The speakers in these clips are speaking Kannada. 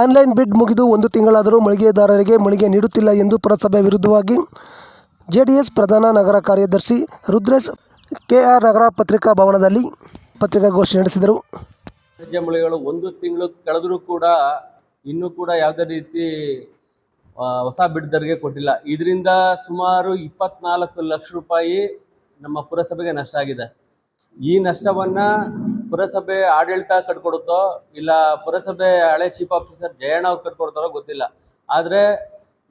ಆನ್ಲೈನ್ ಬಿಡ್ ಮುಗಿದು ಒಂದು ತಿಂಗಳಾದರೂ ಮಳಿಗೆದಾರರಿಗೆ ಮಳಿಗೆ ನೀಡುತ್ತಿಲ್ಲ ಎಂದು ಪುರಸಭೆ ವಿರುದ್ಧವಾಗಿ ಜೆಡಿಎಸ್ ಪ್ರಧಾನ ನಗರ ಕಾರ್ಯದರ್ಶಿ ರುದ್ರೇಶ್ ಕೆಆರ್ ನಗರ ಪತ್ರಿಕಾ ಭವನದಲ್ಲಿ ಪತ್ರಿಕಾಗೋಷ್ಠಿ ನಡೆಸಿದರು. ರಾಜ್ಯ ಮಳಿಗೆಗಳು ಒಂದು ತಿಂಗಳು ಕಳೆದರೂ ಕೂಡ ಇನ್ನೂ ಕೂಡ ಯಾವುದೇ ರೀತಿ ಹೊಸ ಬಿಡ್ದರಿಗೆ ಕೊಟ್ಟಿಲ್ಲ. ಇದರಿಂದ ಸುಮಾರು ಇಪ್ಪತ್ನಾಲ್ಕು ಲಕ್ಷ ರೂಪಾಯಿ ನಮ್ಮ ಪುರಸಭೆಗೆ ನಷ್ಟ ಆಗಿದೆ. ಈ ನಷ್ಟವನ್ನ ಪುರಸಭೆ ಆಡಳಿತ ಕಟ್ಕೊಡುತ್ತೋ ಇಲ್ಲ ಪುರಸಭೆ ಹಳೆ ಚೀಫ್ ಆಫೀಸರ್ ಜಯಣ್ಣ ಅವ್ರು ಕಟ್ಕೊಡ್ತಾರೋ ಗೊತ್ತಿಲ್ಲ. ಆದರೆ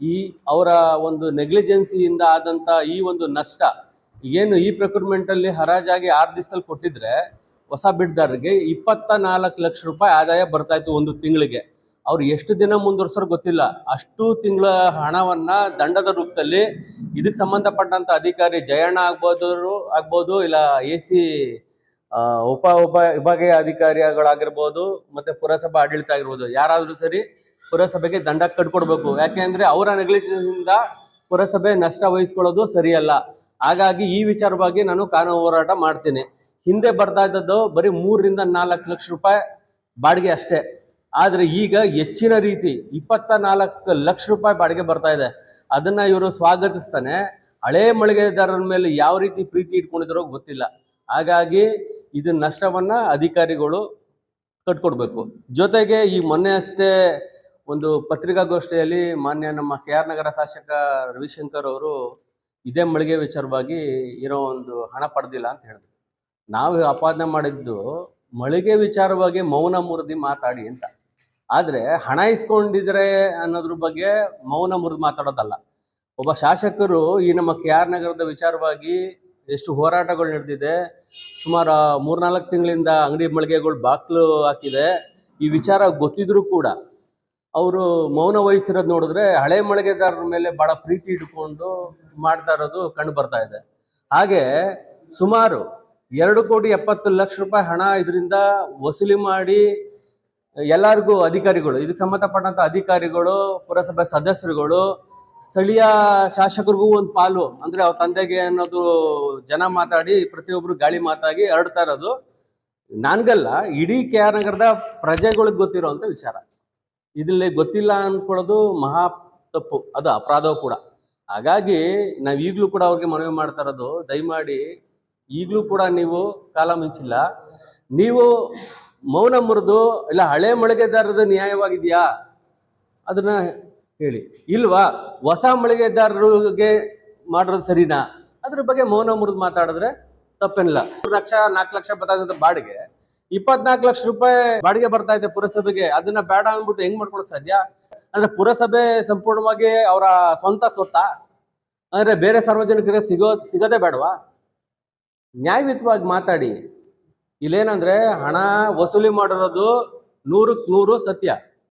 ಈ ಅವರ ಒಂದು ನೆಗ್ಲಿಜೆನ್ಸಿಯಿಂದ ಆದಂಥ ಈ ಒಂದು ನಷ್ಟ, ಏನು ಈ ಅಲ್ಲಿ ಹರಾಜಾಗಿ ಆರು ದಿವಸದಲ್ಲಿ ಕೊಟ್ಟಿದ್ರೆ ಹೊಸ ಬಿಡ್ದಾರರಿಗೆ ಇಪ್ಪತ್ತ ನಾಲ್ಕು ಲಕ್ಷ ರೂಪಾಯಿ ಆದಾಯ ಬರ್ತಾ ಇತ್ತು ಒಂದು ತಿಂಗಳಿಗೆ. ಅವ್ರು ಎಷ್ಟು ದಿನ ಮುಂದುವರ್ಸೋರು ಗೊತ್ತಿಲ್ಲ. ಅಷ್ಟು ತಿಂಗಳ ಹಣವನ್ನ ದಂಡದ ರೂಪದಲ್ಲಿ ಇದಕ್ಕೆ ಸಂಬಂಧಪಟ್ಟಂತ ಅಧಿಕಾರಿ ಜಯಣ್ಣ ಆಗ್ಬೋದು ಆಗ್ಬೋದು, ಇಲ್ಲ ಎ ಸಿ ಉಪ ಉಪ ವಿಭಾಗೀಯ ಅಧಿಕಾರಿಗಳಾಗಿರ್ಬೋದು, ಮತ್ತೆ ಪುರಸಭಾ ಆಡಳಿತ ಆಗಿರ್ಬೋದು, ಯಾರಾದ್ರೂ ಸರಿ ಪುರಸಭೆಗೆ ದಂಡ ಕಟ್ಕೊಡ್ಬೇಕು. ಯಾಕೆಂದ್ರೆ ಅವರ ನೆಗ್ಲಿಜಿಯಿಂದ ಪುರಸಭೆ ನಷ್ಟ ವಹಿಸ್ಕೊಳ್ಳೋದು ಸರಿಯಲ್ಲ. ಹಾಗಾಗಿ ಈ ವಿಚಾರವಾಗಿ ನಾನು ಕಾನೂನು ಹೋರಾಟ ಮಾಡ್ತೀನಿ. ಹಿಂದೆ ಬರ್ತಾ ಇದ್ದದ್ದು ಬರೀ ಮೂರರಿಂದ ನಾಲ್ಕು ಲಕ್ಷ ರೂಪಾಯಿ ಬಾಡಿಗೆ ಅಷ್ಟೇ. ಆದ್ರೆ ಈಗ ಹೆಚ್ಚಿನ ರೀತಿ ಇಪ್ಪತ್ತ ನಾಲ್ಕು ಲಕ್ಷ ರೂಪಾಯಿ ಬಾಡಿಗೆ ಬರ್ತಾ ಇದೆ. ಅದನ್ನ ಇವರು ಸ್ವಾಗತಿಸ್ತಾನೆ. ಹಳೆ ಮಳಿಗೆದಾರರ ಮೇಲೆ ಯಾವ ರೀತಿ ಪ್ರೀತಿ ಇಟ್ಕೊಂಡಿದ್ರೋ ಗೊತ್ತಿಲ್ಲ. ಹಾಗಾಗಿ ಇದು ನಷ್ಟವನ್ನ ಅಧಿಕಾರಿಗಳು ಕಟ್ಕೊಡ್ಬೇಕು. ಜೊತೆಗೆ ಈ ಮೊನ್ನೆ ಅಷ್ಟೇ ಒಂದು ಪತ್ರಿಕಾಗೋಷ್ಠಿಯಲ್ಲಿ ಮಾನ್ಯ ನಮ್ಮ ಕೆ ಆರ್ ನಗರ ಶಾಸಕ ರವಿಶಂಕರ್ ಅವರು ಇದೇ ಮಳಿಗೆ ವಿಚಾರವಾಗಿ ಏನೋ ಒಂದು ಹಣ ಪಡೆದಿಲ್ಲ ಅಂತ ಹೇಳಿದ್ರು. ನಾವು ಅಪಾದನೆ ಮಾಡಿದ್ದು ಮಳಿಗೆ ವಿಚಾರವಾಗಿ ಮೌನ ಮುರಿದಿ ಮಾತಾಡಿ ಅಂತ. ಆದ್ರೆ ಹಣ ಇಸ್ಕೊಂಡಿದ್ರೆ ಅನ್ನೋದ್ರ ಬಗ್ಗೆ ಮೌನ ಮುರಿದು ಮಾತಾಡೋದಲ್ಲ. ಒಬ್ಬ ಶಾಸಕರು ಈ ನಮ್ಮ ಕೆ ಆರ್ ನಗರದ ವಿಚಾರವಾಗಿ ಎಷ್ಟು ಹೋರಾಟಗಳು ನಡೆದಿದೆ, ಸುಮಾರು ಮೂರ್ನಾಲ್ಕು ತಿಂಗಳಿಂದ ಅಂಗಡಿ ಮಳಿಗೆಗಳು ಬಾಕ್ಲು ಹಾಕಿದೆ. ಈ ವಿಚಾರ ಗೊತ್ತಿದ್ರು ಕೂಡ ಅವರು ಮೌನ ವಹಿಸಿರೋದು ನೋಡಿದ್ರೆ ಹಳೆ ಮಳಿಗೆದಾರರ ಮೇಲೆ ಬಹಳ ಪ್ರೀತಿ ಇಟ್ಕೊಂಡು ಮಾಡ್ತಾ ಇರೋದು ಕಂಡು ಬರ್ತಾ ಇದೆ. ಹಾಗೆ ಸುಮಾರು ಎರಡು ಕೋಟಿ ಎಪ್ಪತ್ತು ಲಕ್ಷ ರೂಪಾಯಿ ಹಣ ಇದರಿಂದ ವಸೂಲಿ ಮಾಡಿ ಎಲ್ಲರಿಗೂ ಅಧಿಕಾರಿಗಳು, ಇದಕ್ಕೆ ಸಂಬಂಧಪಟ್ಟಂತ ಅಧಿಕಾರಿಗಳು, ಪುರಸಭೆ ಸದಸ್ಯರುಗಳು, ಸ್ಥಳೀಯ ಶಾಸಕರಿಗೂ ಒಂದು ಪಾಲು. ಅಂದ್ರೆ ಅವ್ರ ತಂದೆಗೆ ಅನ್ನೋದು ಜನ ಮಾತಾಡಿ, ಪ್ರತಿಯೊಬ್ರು ಗಾಳಿ ಮಾತಾಗಿ ಹರಡ್ತಾ ಇರೋದು. ನನ್ಗಲ್ಲ, ಇಡೀ ಕೆ ಆರ್ ನಗರದ ಪ್ರಜೆಗಳಿಗೆ ಗೊತ್ತಿರೋಂಥ ವಿಚಾರ. ಇದ್ರಲ್ಲಿ ಗೊತ್ತಿಲ್ಲ ಅನ್ಕೊಳ್ಳೋದು ಮಹಾ ತಪ್ಪು. ಅದು ಅಪರಾಧವು ಕೂಡ. ಹಾಗಾಗಿ ನಾವು ಈಗಲೂ ಕೂಡ ಅವ್ರಿಗೆ ಮನವಿ ಮಾಡ್ತಾ ಇರೋದು, ದಯಮಾಡಿ ಈಗಲೂ ಕೂಡ ನೀವು ಕಾಲ ಮಿಂಚಿಲ್ಲ. ನೀವು ಮೌನ ಮುರಿದು ಇಲ್ಲ ಹಳೆ ಮಳಿಗೆದಾರರದು ನ್ಯಾಯವಾಗಿದೆಯಾ? ಅದನ್ನ ಹೇಳಿ. ಇಲ್ವಾ? ಹೊಸ ಮಳಿಗೆದಾರರಿಗೆ ಮಾಡೋದು ಸರಿನಾ? ಅದ್ರ ಬಗ್ಗೆ ಮೌನ ಮುರಿದು ಮಾತಾಡಿದ್ರೆ ತಪ್ಪೇನಿಲ್ಲ. ಮೂರು ಲಕ್ಷ, ನಾಲ್ಕು ಲಕ್ಷ ಬರ್ತಾ ಬಾಡಿಗೆ. ಇಪ್ಪತ್ನಾಲ್ಕು ಲಕ್ಷ ರೂಪಾಯಿ ಬಾಡಿಗೆ ಬರ್ತಾ ಇದೆ ಪುರಸಭೆಗೆ. ಅದನ್ನ ಬೇಡ ಅಂದ್ಬಿಟ್ಟು ಹೆಂಗ್ ಮಾಡ್ಕೊಳಕ್ ಸಾಧ್ಯ? ಅಂದ್ರೆ ಪುರಸಭೆ ಸಂಪೂರ್ಣವಾಗಿ ಅವರ ಸ್ವಂತ ಸ್ವತ್ತ? ಅಂದ್ರೆ ಬೇರೆ ಸಾರ್ವಜನಿಕರಿಗೆ ಸಿಗೋ, ಸಿಗೋದೇ ಬೇಡವಾ? ನ್ಯಾಯಯುತವಾಗಿ ಮಾತಾಡಿ. ಇಲ್ಲೇನಂದ್ರೆ ಹಣ ವಸೂಲಿ ಮಾಡಿರೋದು ನೂರಕ್ಕೆ ನೂರು ಸತ್ಯ.